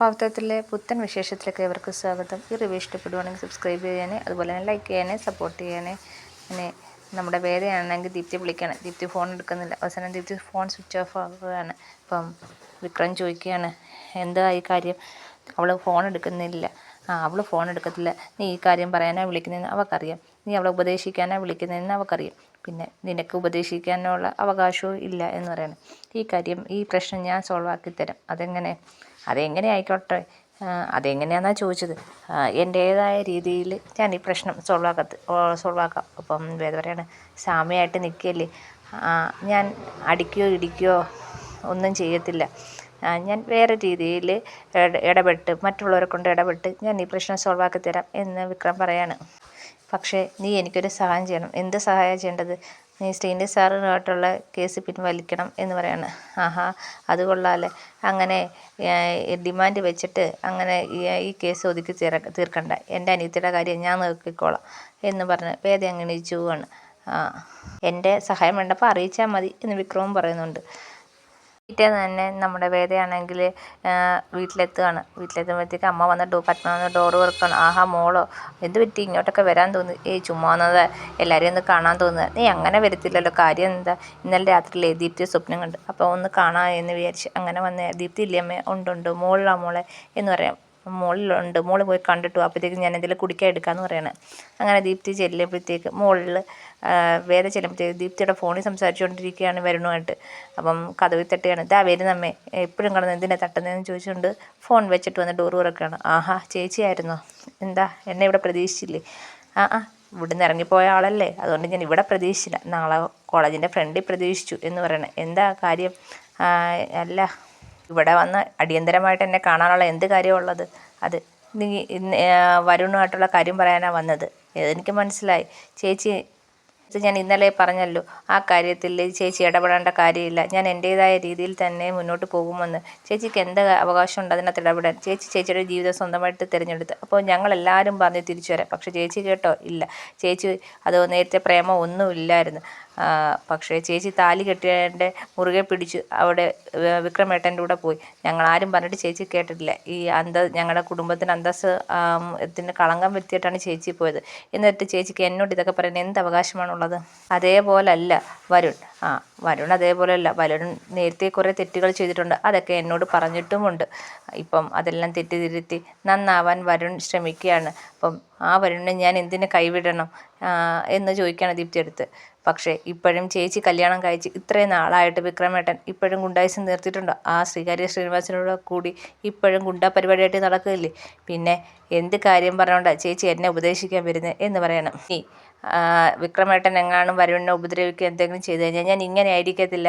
വാർത്തത്തിലെ പുത്തൻ വിശേഷത്തിലേക്ക് ഇവർക്ക് സ്വാഗതം. ഈ റിവ്യൂ ഇഷ്ടപ്പെടുവാണെങ്കിൽ സബ്സ്ക്രൈബ് ചെയ്യാനേ അതുപോലെ തന്നെ ലൈക്ക് ചെയ്യാനേ സപ്പോർട്ട് ചെയ്യാനേ പിന്നെ നമ്മുടെ വേദയാണെങ്കിൽ ദീപ്തി വിളിക്കുകയാണ് ദീപ്തി ഫോൺ എടുക്കുന്നില്ല. അവസാനം ദീപ്തി ഫോൺ സ്വിച്ച് ഓഫ് ആകുകയാണ് അപ്പം വിക്രം ചോദിക്കുകയാണ് എന്താ ഈ കാര്യം? അവൾ ഫോൺ എടുക്കുന്നില്ല. ആ അവൾ ഫോൺ എടുക്കത്തില്ല. നീ ഈ കാര്യം പറയാനാണ് വിളിക്കുന്നതെന്ന് അവൾക്കറിയാം നീ അവളെ ഉപദേശിക്കാനാണ് വിളിക്കുന്നതെന്ന് അവൾക്കറിയാം പിന്നെ നിനക്ക് ഉപദേശിക്കാനുള്ള അവകാശവും ഇല്ല എന്ന് പറയണം. ഈ കാര്യം ഈ പ്രശ്നം ഞാൻ സോൾവ് ആക്കി തരാം അതെങ്ങനെ? അതെങ്ങനെ ആയിക്കോട്ടെ അതെങ്ങനെയാണെന്നാണ് ചോദിച്ചത്. എന്റേതായ രീതിയിൽ ഞാൻ ഈ പ്രശ്നം സോൾവ് ആക്കത്ത് സോൾവ് ആക്കാം. അപ്പം വേദ പറയാണ് സാമ്യമായിട്ട് നിൽക്കുകയല്ലേ ഞാൻ അടിക്കുകയോ ഇടിക്കുകയോ ഒന്നും ചെയ്യത്തില്ല. ഞാൻ വേറെ രീതിയിൽ ഇടപെട്ട് മറ്റുള്ളവരെ കൊണ്ട് ഇടപെട്ട് ഞാൻ ഈ പ്രശ്നം സോൾവ് ആക്കി തരാം എന്ന് വിക്രം പറയാണ്. പക്ഷേ നീ എനിക്കൊരു സഹായം ചെയ്യണം. എന്ത് സഹായം ചെയ്യേണ്ടത്? നീ സ്റ്റീന്റെ സാറുമായിട്ടുള്ള കേസ് പിൻവലിക്കണം എന്ന് പറയാണ്. ആഹാ അത് അങ്ങനെ ഡിമാൻഡ് വെച്ചിട്ട് അങ്ങനെ ഈ കേസ് ഒതുക്കി തീർ തീർക്കണ്ട. എന്റെ അനിയത്തിയുടെ കാര്യം ഞാൻ നോക്കിക്കോളാം എന്ന് പറഞ്ഞ് വേദ അങ്ങനെ പോവാണ്. എന്റെ സഹായം വേണ്ടപ്പോൾ അറിയിച്ചാൽ മതി എന്ന് വിക്രമം പറയുന്നുണ്ട്. പിറ്റേന്ന് തന്നെ നമ്മുടെ വേദയാണെങ്കിൽ വീട്ടിലെത്തുകയാണ്. വീട്ടിലെത്തുമ്പോഴത്തേക്ക് അമ്മ വന്ന് ഡോ വന്ന് ഡോറ് തുറക്കുകയാണ്. ആഹാ മോളോ എന്ത് പറ്റി? ഇങ്ങോട്ടൊക്കെ വരാൻ തോന്നി. ഏയ് ചുമ്മാ വന്നത്. എല്ലാവരെയും ഒന്ന് കാണാൻ തോന്നുക. നീ അങ്ങനെ വരത്തില്ലല്ലോ. കാര്യം എന്താ? ഇന്നലെ രാത്രി ദീപ്തി സ്വപ്നം കണ്ട്. അപ്പോൾ ഒന്ന് കാണാം എന്ന് വിചാരിച്ച് അങ്ങനെ വന്ന ദീപ്തി ഇല്ലേ അമ്മേ? ഉണ്ട് മോളിലാ മോളെ എന്ന് പറയാം. മുകളിലുണ്ട്. മോൾ പോയി കണ്ടിട്ടു. അപ്പോഴത്തേക്കും ഞാൻ എന്തെങ്കിലും കുടിക്കാൻ എടുക്കാമെന്ന് പറയണേ. അങ്ങനെ ദീപ്തി ചെല്ലുമ്പോഴത്തേക്ക് മുകളിൽ വേറെ ചെല്ലുമ്പോഴത്തേക്ക് ദീപ്തിയുടെ ഫോണിൽ സംസാരിച്ചുകൊണ്ടിരിക്കുകയാണ് വരുണുമായിട്ട്. അപ്പം കഥവി തട്ടുകയാണ്. ഇതാ വരുന്നമ്മേ എപ്പോഴും കിടന്ന് എന്തിനാ തട്ടുന്നതെന്ന് ചോദിച്ചുകൊണ്ട് ഫോൺ വെച്ചിട്ട് വന്ന് ഡോർ തുറക്കുകയാണ്. ആഹാ ചേച്ചിയായിരുന്നോ? എന്താ? എന്നെ ഇവിടെ പ്രതീക്ഷിച്ചില്ലേ? ആ ആ ഇവിടുന്ന് ഇറങ്ങിപ്പോയ ആളല്ലേ. അതുകൊണ്ട് ഞാൻ ഇവിടെ പ്രതീക്ഷിച്ചില്ല. നാളെ കോളേജിന്റെ ഫ്രണ്ടിൽ പ്രതീക്ഷിച്ചു എന്ന് പറയണേ. എന്താ കാര്യം? അല്ല ഇവിടെ വന്ന് അടിയന്തരമായിട്ട് എന്നെ കാണാനുള്ള എന്ത് കാര്യമുള്ളത് അത് നീ വരുണുമായിട്ടുള്ള കാര്യം പറയാനാണ് വന്നത്. എനിക്ക് മനസ്സിലായി. ചേച്ചി ഇത് ഞാൻ ഇന്നലെ പറഞ്ഞല്ലോ ആ കാര്യത്തിൽ ചേച്ചി ഇടപെടേണ്ട കാര്യമില്ല. ഞാൻ എന്റെതായ രീതിയിൽ തന്നെ മുന്നോട്ട് പോകുമെന്ന്. ചേച്ചിക്ക് എന്ത് അവകാശമുണ്ട് അതിനകത്ത് ഇടപെടാൻ? ചേച്ചി ചേച്ചിയുടെ ജീവിതം സ്വന്തമായിട്ട് തിരഞ്ഞെടുത്ത്. അപ്പോൾ ഞങ്ങൾ എല്ലാവരും പറഞ്ഞ് തിരിച്ചു വരാം. പക്ഷേ ചേച്ചി കേട്ടോ ഇല്ല. ചേച്ചി അത് നേരത്തെ പ്രേമം ഒന്നുമില്ലായിരുന്നു. പക്ഷേ ചേച്ചി താലി കെട്ടിയതിന്റെ മുറുകെ പിടിച്ച് അവിടെ വിക്രമേട്ടന്റെ കൂടെ പോയി. ഞങ്ങളാരും പറഞ്ഞിട്ട് ചേച്ചി കേട്ടിട്ടില്ല. ഈ അന്ത ഞങ്ങളുടെ കുടുംബത്തിന് അന്തസ് ഇതിന് കളങ്കം വരുത്തിയിട്ടാണ് ചേച്ചി പോയത്. എന്നിട്ട് ചേച്ചിക്ക് എന്നോട് ഇതൊക്കെ പറയുന്നത് എന്ത് അവകാശമാണുള്ളത്? അതേപോലല്ല വരുൺ. ആ വരുൺ അതേപോലെയല്ല. വരുൺ നേരത്തെ കുറേ തെറ്റുകൾ ചെയ്തിട്ടുണ്ട്. അതൊക്കെ എന്നോട് പറഞ്ഞിട്ടുമുണ്ട്. ഇപ്പം അതെല്ലാം തെറ്റിതിരുത്തി നന്നാവാൻ വരുൺ ശ്രമിക്കുകയാണ്. അപ്പം ആ വരുണിനെ ഞാൻ എന്തിനു കൈവിടണം എന്ന് ചോദിക്കുകയാണ് ദീപ്തി അടുത്ത്. പക്ഷേ ഇപ്പോഴും ചേച്ചി കല്യാണം കഴിച്ച് ഇത്രയും നാളായിട്ട് വിക്രമേട്ടൻ ഇപ്പോഴും ഗുണ്ടായിസം നിർത്തിയിട്ടുണ്ടോ. ആ ശ്രീകാര്യ ശ്രീനിവാസനോട് കൂടി ഇപ്പോഴും ഗുണ്ട പരിപാടിയായിട്ട് നടക്കില്ലേ പിന്നെ എന്ത് കാര്യം പറഞ്ഞുകൊണ്ടാണ് ചേച്ചി എന്നെ ഉപദേശിക്കാൻ വരുന്നത് എന്ന് പറയണം. ഈ വിക്രമേട്ടൻ എങ്ങാനും വരുണിനെ ഉപദ്രവിക്കുക എന്തെങ്കിലും ചെയ്തു കഴിഞ്ഞാൽ ഞാൻ ഇങ്ങനെ ആയിരിക്കത്തില്ല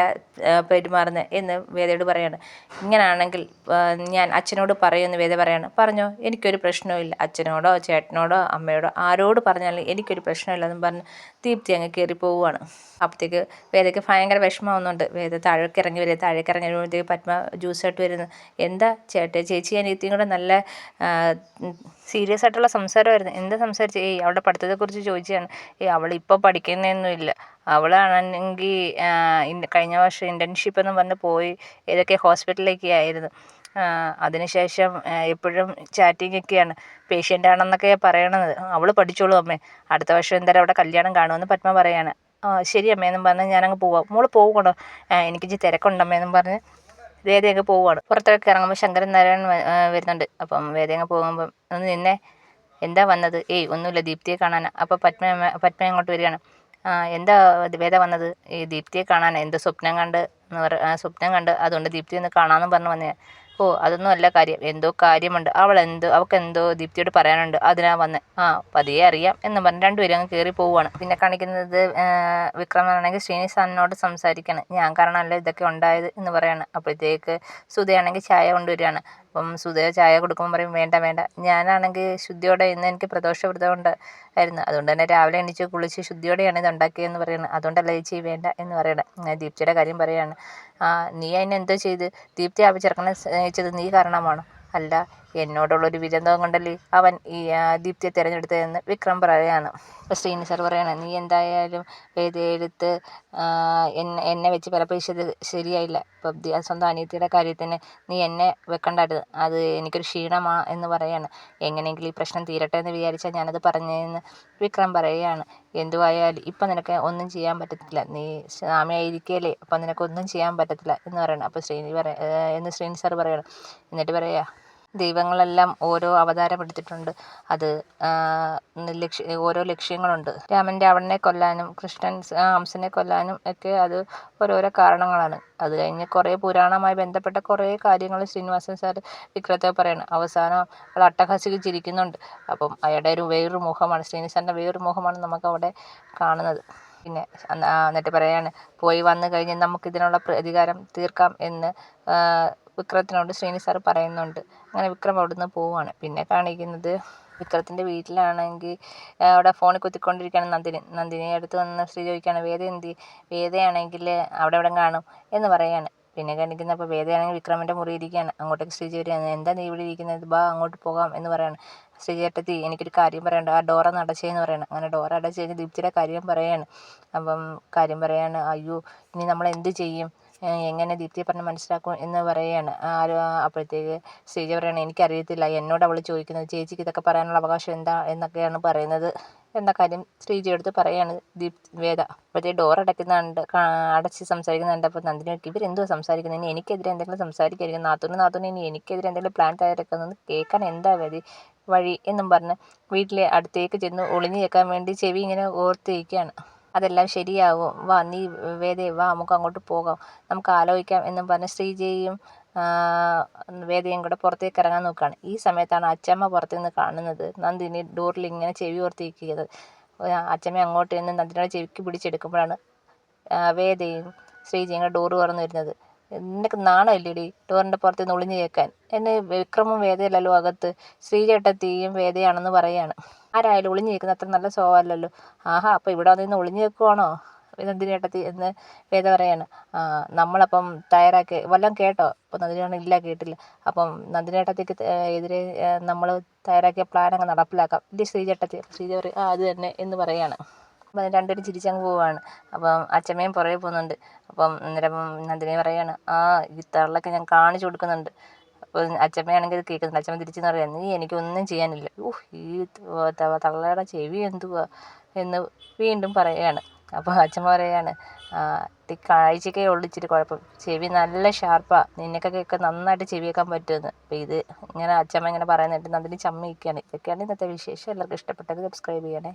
പെരുമാറുന്നത് എന്ന് വേദയോട് പറയാണ്. ഇങ്ങനാണെങ്കിൽ ഞാൻ അച്ഛനോട് പറയുമെന്ന് വേദ പറയാണ്. പറഞ്ഞോ എനിക്കൊരു പ്രശ്നവുമില്ല. അച്ഛനോടോ ചേട്ടനോടോ അമ്മയോടോ ആരോട് പറഞ്ഞാലും എനിക്കൊരു പ്രശ്നമില്ലെന്നും പറഞ്ഞ്. ദീപ്തി അങ്ങ് കയറി പോവുകയാണ് അപ്പോഴത്തേക്ക് വേദയ്ക്ക് ഭയങ്കര വിഷമമാവുന്നുണ്ട്. വേദ താഴേക്ക് ഇറങ്ങി വരിക താഴേക്ക് ഇറങ്ങി വരുമ്പോഴത്തേക്ക് പത്മ ജ്യൂസായിട്ട് വരുന്നു. എന്താ ചേട്ടാ ചേച്ചി അനിയത്തിയും കൂടെ നല്ല സീരിയസ് ആയിട്ടുള്ള സംസാരമായിരുന്നു. എന്താ സംസാരിച്ച്? ഏയ് അവളുടെ പഠിത്തത്തെക്കുറിച്ച് ചോദിച്ചതാണ്. ഏയ് അവൾ ഇപ്പോൾ പഠിക്കുന്നതൊന്നുമില്ല അവളാണെങ്കിൽ കഴിഞ്ഞ വർഷം ഇന്റേൺഷിപ്പ് എന്ന് പറഞ്ഞ് പോയി ഏതൊക്കെ ഹോസ്പിറ്റലിലേക്ക് ആയിരുന്നു അതിനുശേഷം എപ്പോഴും ചാറ്റിംഗ് ഒക്കെയാണ്. പേഷ്യന്റ് ആണെന്നൊക്കെ പറയണത്. അവൾ പഠിച്ചോളും അമ്മേ. അടുത്ത വർഷം എന്തായാലും അവിടെ കല്യാണം കാണുമെന്ന് പത്മ പറയാണ്. ശരി അമ്മേന്നും പറഞ്ഞ് ഞാനങ്ങ് പോവാം. മോൾ പോകണോ എനിക്ക് ഇച്ചിരി തിരക്കുണ്ടമ്മേന്നും പറഞ്ഞ് വേദയങ്ങ് പോവുകയാണ്. പുറത്തേക്ക് ഇറങ്ങുമ്പോൾ ശങ്കരൻ നാരായണൻ വരുന്നുണ്ട്. അപ്പം വേദയങ്ങ് പോകുമ്പം ഒന്ന് നിന്നെ എന്താ വന്നത്? ഏയ് ഒന്നുമില്ല. ദീപ്തിയെ കാണാൻ അപ്പോൾ പത്മ പത്മ അങ്ങോട്ട് വരികയാണ്. എന്താ വേദ വന്നത്? ഈ ദീപ്തിയെ കാണാൻ എന്ത് സ്വപ്നം കണ്ട് എന്ന് പറ സ്വപ്നം കണ്ട് അതുകൊണ്ട് ദീപ്തി ഒന്ന് കാണാമെന്ന് പറഞ്ഞ് വന്നേ ഓ അതൊന്നും അല്ല കാര്യം. എന്തോ കാര്യമുണ്ട്. അവൾ എന്തോ അവൾക്ക് എന്തോ ദീപ്തിയോട് പറയാനുണ്ട്. അതിനാ വന്ന്. ആ പതിയെ അറിയാം എന്ന് പറഞ്ഞ് രണ്ടുപേരും അങ്ങ് കയറി പോവുകയാണ് പിന്നെ കാണിക്കുന്നത് വിക്രമാണെങ്കിൽ അന്നോട് സംസാരിക്കണം. ഞാൻ കാരണമല്ല ഇതൊക്കെ ഉണ്ടായത് എന്ന് പറയാണ്. അപ്പോഴത്തേക്ക് സുധയാണെങ്കിൽ ചായ കൊണ്ടുവരികയാണ്. അപ്പം സുധയെ ചായ കൊടുക്കുമ്പോൾ പറയും വേണ്ട വേണ്ട. ഞാനാണെങ്കിൽ ശുദ്ധിയോടെ ഇന്ന് എനിക്ക് പ്രദോഷവ്രതം ഉണ്ട് ആയിരുന്നു. അതുകൊണ്ട് തന്നെ രാവിലെ എണീച്ച് കുളിച്ച് ശുദ്ധിയോടെയാണ് ഇത് ഉണ്ടാക്കിയതെന്ന് പറയുന്നത് അതുകൊണ്ടല്ല ചേച്ചി വേണ്ട എന്ന് പറയണം. ഞാൻ ദീപ്തിയുടെ കാര്യം പറയുകയാണ് നീ അതിനെന്തോ ചെയ്ത്? ദീപ്തി ആ ചെറുക്കനെ സ്നേഹിച്ചത് നീ കാരണമാണോ? അല്ല എന്നോടുള്ളൊരു വിരന്തം കൊണ്ടല്ലേ അവൻ ഈ ദീപ്തിയെ തിരഞ്ഞെടുത്തതെന്ന് വിക്രം പറയുകയാണ് അപ്പോൾ ശ്രീനി സാർ പറയുകയാണ് നീ എന്തായാലും എഴുത്ത് എന്നെ എന്നെ വെച്ച് പലപ്പോഴും ശരിയായില്ല. ഇപ്പം സ്വന്തം അനിയത്തിയുടെ കാര്യത്തിന് നീ എന്നെ വെക്കണ്ടായിരുന്നു. അത് എനിക്കൊരു ക്ഷീണമാ എന്ന് പറയാണ്. എങ്ങനെയെങ്കിലും ഈ പ്രശ്നം തീരട്ടെ എന്ന് വിചാരിച്ചാൽ ഞാനത് പറഞ്ഞതെന്ന് വിക്രം പറയുകയാണ് എന്തുവായാലും ഇപ്പം നിനക്ക് ഒന്നും ചെയ്യാൻ പറ്റത്തില്ല. നീ സ്വാമിയായിരിക്കല്ലേ അപ്പം നിനക്കൊന്നും ചെയ്യാൻ പറ്റത്തില്ല എന്ന് പറയണം. അപ്പോൾ ശ്രീനി പറ ഏഹ് എന്ന് ശ്രീനി സാർ പറയണം. എന്നിട്ട് പറയുക ദൈവങ്ങളെല്ലാം ഓരോ അവതാരം എടുത്തിട്ടുണ്ട് അത് ലക്ഷ്യ ഓരോ ലക്ഷ്യങ്ങളുണ്ട്. രാമൻ രാവണനെ കൊല്ലാനും കൃഷ്ണൻ ഹംസനെ കൊല്ലാനും ഒക്കെ അത് ഓരോരോ കാരണങ്ങളാണ്. അത് കഴിഞ്ഞ് കുറേ പുരാണമായി ബന്ധപ്പെട്ട കുറേ കാര്യങ്ങൾ ശ്രീനിവാസൻ സാർ വിക്രത്തെ പറയണം. അവസാനം അവൾ അട്ടഹസിക്ക് ചിരിക്കുന്നുണ്ട് അപ്പം അയാളുടെ ഒരു വേറൊരു മുഖമാണ് ശ്രീനിവാസന്റെ വേറൊരു മുഖമാണ് നമുക്ക് അവിടെ കാണുന്നത്. പിന്നെ എന്നിട്ട് പറയാണ് പോയി വന്നു കഴിഞ്ഞ് നമുക്കിതിനുള്ള പ്രതികാരം തീർക്കാം എന്ന് വിക്രത്തിനോട് ശ്രീനി സാർ പറയുന്നുണ്ട്. അങ്ങനെ വിക്രം അവിടുന്ന് പോവുകയാണ് പിന്നെ കാണിക്കുന്നത് വിക്രത്തിന്റെ വീട്ടിലാണെങ്കിൽ അവിടെ ഫോണിൽ കുത്തിക്കൊണ്ടിരിക്കുകയാണ് നന്ദിനി. നന്ദിനി അടുത്ത് വന്ന് ശ്രീ ചോദിക്കുകയാണ് വേദ എന്തി? വേദയാണെങ്കിൽ അവിടെ എവിടെ കാണും? എന്ന് പറയാണ്. പിന്നെ കാണിക്കുന്ന അപ്പോൾ വേദയാണെങ്കിൽ വിക്രമിന്റെ മുറി ഇരിക്കുകയാണ്. അങ്ങോട്ടേക്ക് ശ്രീജി വരികയാണ് എന്താ നീ ഇവിടെ ഇരിക്കുന്നത്? ബാ അങ്ങോട്ട് പോകാം എന്ന് പറയാണ്. സ്ത്രീ ചേട്ടത്തി എനിക്കൊരു കാര്യം പറയണ്ട. ആ ഡോറ നടച്ചേന്ന് പറയണം. അങ്ങനെ ഡോറ അടച്ച് കഴിഞ്ഞ് ദീപ്തിയുടെ കാര്യം പറയാണ്. അപ്പം കാര്യം പറയാണ് അയ്യോ ഇനി നമ്മൾ എന്ത് ചെയ്യും? എങ്ങനെ ദീപ്തിയെ പറഞ്ഞ് മനസ്സിലാക്കും എന്ന് പറയുകയാണ് ആരും അപ്പോഴത്തേക്ക് ശ്രീജ പറയണ എനിക്കറിയത്തില്ല എന്നോട് അവൾ ചോദിക്കുന്നത് ചേച്ചിക്ക് ഇതൊക്കെ പറയാനുള്ള അവകാശം എന്താ? എന്നൊക്കെയാണ് പറയുന്നത്. എന്ന കാര്യം? ശ്രീജ അടുത്ത് പറയുകയാണ് ദീപ് വേദ അപ്പോഴത്തേക്ക് ഡോർ അടയ്ക്കുന്നുണ്ട് അടച്ച് സംസാരിക്കുന്നുണ്ട്. അപ്പോൾ നന്ദിനി നോക്കി ഇവരെന്തുവാ സംസാരിക്കുന്നത് ഇനി എനിക്കെതിരെ എന്തെങ്കിലും സംസാരിക്കായിരിക്കും. നാത്തൂന് നാത്തൂന് ഇനി എനിക്കെതിരെ എന്തെങ്കിലും പ്ലാൻ തയ്യാറാക്കുന്നത് കേൾക്കാൻ എന്താ വഴി വഴി എന്നും പറഞ്ഞ് വീട്ടിലെ അടുത്തേക്ക് ചെന്ന് ഒളിഞ്ഞു കേൾക്കാൻ വേണ്ടി ചെവി ഇങ്ങനെ ഓർത്തിരിക്കുകയാണ്. അതെല്ലാം ശരിയാവും. വാ നീ വേദേ വാ നമുക്ക് അങ്ങോട്ട് പോകാം. നമുക്ക് ആലോചിക്കാം എന്നും പറഞ്ഞ് ശ്രീജയും വേദയും കൂടെ പുറത്തേക്ക് ഇറങ്ങാൻ നോക്കുകയാണ്. ഈ സമയത്താണ് അച്ചമ്മ പുറത്തു നിന്ന് കാണുന്നത്. നന്ദിനി ഡോറിൽ ഇങ്ങനെ ചെവി ഓർത്തിരിക്കുന്നത്. അച്ചമ്മ അങ്ങോട്ട് നിന്ന് നന്ദിനിയുടെ ചെവിക്ക് പിടിച്ചെടുക്കുമ്പോഴാണ് വേദയും ശ്രീജയും കൂടെ ഡോറ് തുറന്നു വരുന്നത്. നിനക്ക് നാണമില്ലേടി ഡോറിന്റെ പുറത്ത് നിന്ന് ഒളിഞ്ഞു കേൾക്കാൻ. എന്നെ വിക്രമും വേദയല്ലല്ലോ അകത്ത്. ശ്രീചേട്ടത്തിയും വേദയാണെന്ന് പറയാണ്. ആരായാലും ഒളിഞ്ഞു കേൾക്കുന്ന അത്ര നല്ല സ്വഭാവമല്ലല്ലോ ആഹാ അപ്പോൾ ഇവിടെ വന്നിരുന്ന് ഒളിഞ്ഞു കേൾക്കുവാണോ? നന്ദിനി ഏട്ടത്തി എന്ന് വേദ പറയാണ്. നമ്മളപ്പം തയ്യാറാക്കി വല്ലതും കേട്ടോ? അപ്പോൾ നന്ദിനി പറഞ്ഞു ഇല്ല കേട്ടില്ല. അപ്പം നന്ദിനി ഏട്ടത്തിക്ക് എതിരെ നമ്മൾ തയ്യാറാക്കിയ പ്ലാൻ അങ്ങ് നടപ്പിലാക്കാം. ഇത് ശ്രീചേട്ടത്തി? ശ്രീജ പറയും ആ അത് തന്നെ എന്ന് പറയാണ്. രണ്ടുപേരും ചിരിച്ചങ്ങ് പോവാണ്. അപ്പം അച്ഛമ്മയും പുറകെ പോകുന്നുണ്ട്. അപ്പം അന്നേരം നന്ദിനി പറയാണ് ആ ഈ തള്ളൊക്കെ ഞാൻ കാണിച്ചു കൊടുക്കുന്നുണ്ട്. അപ്പോൾ അച്ഛമ്മയാണെങ്കിൽ ഇത് കേൾക്കുന്നുണ്ട്. അച്ഛമ്മ തിരിച്ചെന്ന് പറയാം നീ എനിക്കൊന്നും ചെയ്യാനില്ല. ഊഹ് ഈ തള്ളയുടെ ചെവി എന്തുവാ? എന്ന് വീണ്ടും പറയുകയാണ് അപ്പോൾ അച്ഛമ്മ പറയാണ് "ആ, ഈ കാഴ്ചക്കേ ഉള്ളു ഇച്ചിരി കുഴപ്പം. ചെവി നല്ല ഷാർപ്പാണ് നിനക്കൊക്കെ നന്നായിട്ട് ചെവി കേൾക്കാൻ പറ്റുമെന്ന്. അപ്പോൾ ഇത് ഇങ്ങനെ അച്ഛമ്മ ഇങ്ങനെ പറയുന്നിട്ട് നന്ദിനി ചമ്മ ഇരിക്കുകയാണ് ഇതൊക്കെയാണ് ഇന്നത്തെ വിശേഷം. എല്ലാവർക്കും ഇഷ്ടപ്പെട്ടെങ്കിൽ സബ്സ്ക്രൈബ് ചെയ്യണേ.